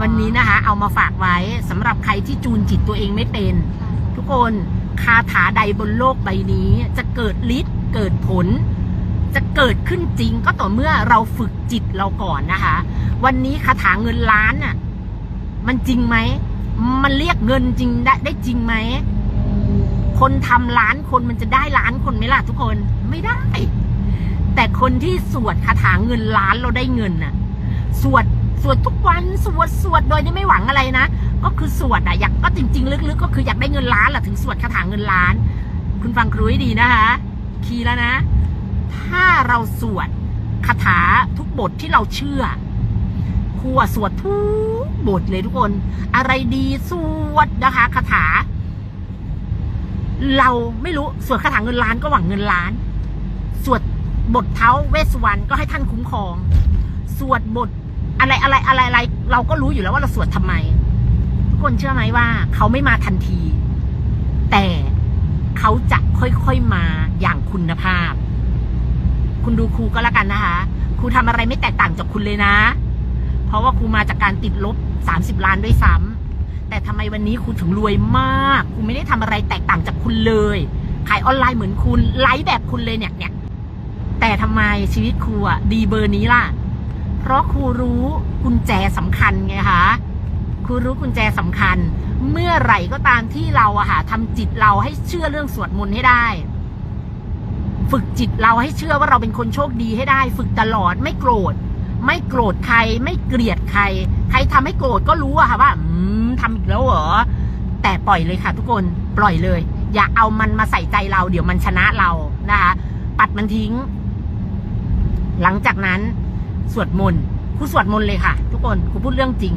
วันนี้นะคะ เอามาฝากไว้สำหรับใครที่จูนจิตตัวเองไม่เป็น ทุกคนคาถาใดบนโลกใบนี้ จะเกิดฤทธิ์เกิดผล จะเกิดขึ้นจริงก็ต่อเมื่อเราฝึกจิตเราก่อนนะคะ วันนี้คาถาเงินล้านน่ะมันจริงไหมมันเรียกเงินจริงได้ได้จริงไหมคนทำล้านคนมันจะได้ล้านคนไหมล่ะทุกคนไม่ได้ แต่คนที่สวดคาถาเงินล้านเราได้เงินน่ะ สวด สวดทุกวันสวดสวดโดยที่ไม่หวังอะไรนะ ก็คือสวดอะอยากก็จริง ๆ ลึกๆก็คืออยากได้เงินล้านแหละถึงสวดคาถาเงินล้าน คุณฟังครูให้ดีนะคะคีย์แล้วนะ ถ้าเราสวดคาถาทุกบทที่เราเชื่อครูอะสวดทุกบทเลยทุกคน อะไรดีสวดนะคะคาถา เราไม่รู้สวดคาถาเงินล้านก็หวังเงินล้าน สวดบทเท้าเวสวรรณก็ให้ท่านคุ้มครอง สวดบท อะไรอะไรอะไรอะไรเราก็รู้อยู่แล้วว่าเราสวดทำไม ทุกคนเชื่อไหมว่า เขาไม่มาทันที แต่เขาจะค่อยๆมาอย่างคุณภาพ คุณดูครูก็แล้วกันนะคะครูทำอะไรไม่แตกต่างจากคุณเลยนะ เพราะว่าครูมาจากการติดลบ30ล้านด้วยซ้ำแต่ทำไมวันนี้ครูถึงรวยมากครูไม่ได้ทำอะไรแตกต่างจากคุณเลย ขายออนไลน์เหมือนคุณไลฟ์แบบคุณเลยเนี่ยเนี่ยแต่ทำไมชีวิตครูอะดีเบอร์นี้ล่ะ ราะครูรู้กุญแจสำคัญไงคะครูรู้กุญแจสำคัญ เมื่อไหร่ก็ตามที่เราอะค่ะทำจิตเราให้เชื่อเรื่องสวดมนต์ให้ได้ ฝึกจิตเราให้เชื่อว่าเราเป็นคนโชคดีให้ได้ ฝึกตลอดไม่โกรธ ไม่โกรธใคร ไม่เกลียดใคร ใครทำให้โกรธก็รู้อะค่ะว่า อืมทำอีกแล้วเหรอแต่ปล่อยเลยค่ะ ทุกคนปล่อยเลย อย่าเอามันมาใส่ใจเรา เดี๋ยวมันชนะเรานะคะปัดมันทิ้ง หลังจากนั้น สวดมนต์ครูสวดมนต์เลยค่ะ ทุกคนครูพูดเรื่องจริง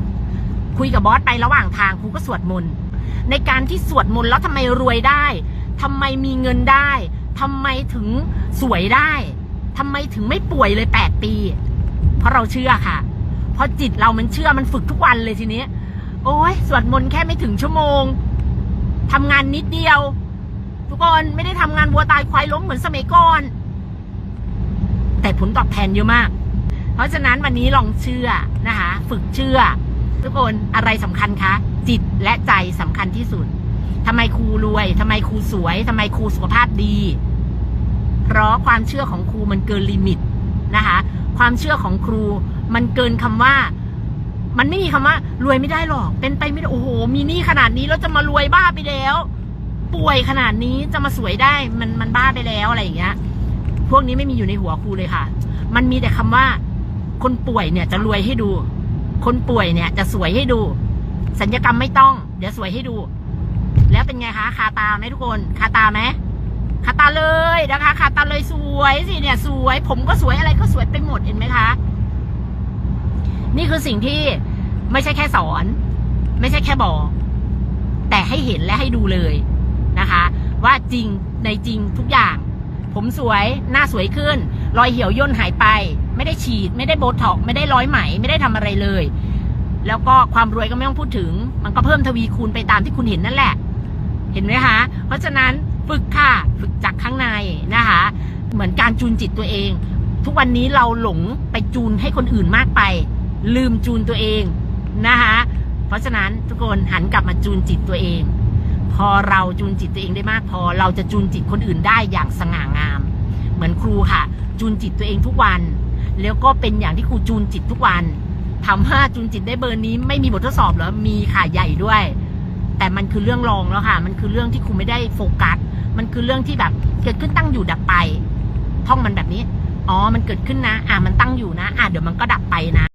คุยกับบอสไประหว่างทางครูก็สวดมนต์ในการที่สวดมนต์แล้วทำไมรวยได้ทำไมมีเงินได้ทำไมถึงสวยได้ทำไมถึงไม่ป่วยเลยแปดปี เพราะเราเชื่อค่ะ เพราะจิตเรามันเชื่อมันฝึกทุกวันเลยทีนี้โอ้ยสวดมนต์แค่ไม่ถึงชั่วโมงทำงานนิดเดียว ทุกคนไม่ได้ทำงานวัวตายควายล้มเหมือนสมัยก่อน แต่ผลตอบแทนเยอะมาก ราะฉะนั้นวันนี้ลองเชื่อนะคะ ฝึกเชื่อ ทุกคนอะไรสำคัญคะ จิตและใจสำคัญที่สุดทำไมครูรวยทำไมครูสวยทำไมครูสุขภาพดี เพราะความเชื่อของครูมันเกินลิมิตนะคะ ความเชื่อของครูมันเกินคำว่า มันไม่มีคำว่า รวยไม่ได้หรอก เป็นไปไม่ได้โอ้โห มีหนี้ขนาดนี้แล้วจะมารวยบ้าไปแล้ว ป่วยขนาดนี้จะมาสวยได้มันมันบ้าไปแล้วอะไรอย่างเงี้ย พวกนี้ไม่มีอยู่ในหัวครูเลยค่ะ มันมีแต่คำว่า คนป่วยเนี่ยจะรวยให้ดู คนป่วยเนี่ยจะสวยให้ดู สัญญกรรมไม่ต้อง เดี๋ยวสวยให้ดู แล้วเป็นไงคะคาตาไหมทุกคนคาตาไหมคาตาเลยนะคะคาตาเลยสวยสิเนี่ย สวย ผมก็สวยอะไรก็สวยไปหมดเห็นไหมคะ นี่คือสิ่งที่ไม่ใช่แค่สอน ไม่ใช่แค่บอก แต่ให้เห็นและให้ดูเลยนะคะ ว่าจริงในจริงทุกอย่าง ผมสวยหน้าสวยขึ้น รอยเหี่ยวย่นหายไป ไม่ได้ฉีด ไม่ได้โบท็อกไม่ได้ร้อยไหม ไม่ได้ทำอะไรเลย แล้วก็ความรวยก็ไม่ต้องพูดถึง มันก็เพิ่มทวีคูณไปตามที่คุณเห็นนั่นแหละ เห็นไหมคะ เพราะฉะนั้นฝึกค่ะ ฝึกจากข้างในนะคะ เหมือนการจูนจิตตัวเอง ทุกวันนี้เราหลงไปจูนให้คนอื่นมากไป ลืมจูนตัวเองนะคะ เพราะฉะนั้นทุกคนหันกลับมาจูนจิตตัวเอง พอเราจูนจิตตัวเองได้มากพอ เราจะจูนจิตคนอื่นได้อย่างสง่างาม เหมือนครูค่ะ จูนจิตตัวเองทุกวัน แล้วก็เป็นอย่างที่ครูจูนจิตทุกวันถามว่าจูนจิตได้เบอร์นี้ ไม่มีบททดสอบเหรอมีค่ะใหญ่ด้วย แต่มันคือเรื่องรองแล้วค่ะ มันคือเรื่องที่ครูไม่ได้โฟกัส มันคือเรื่องที่แบบเกิดขึ้นตั้งอยู่ดับไป ท่องมันแบบนี้ อ๋อ มันเกิดขึ้นนะ อ่ามันตั้งอยู่นะ อ่าเดี๋ยวมันก็ดับไปนะ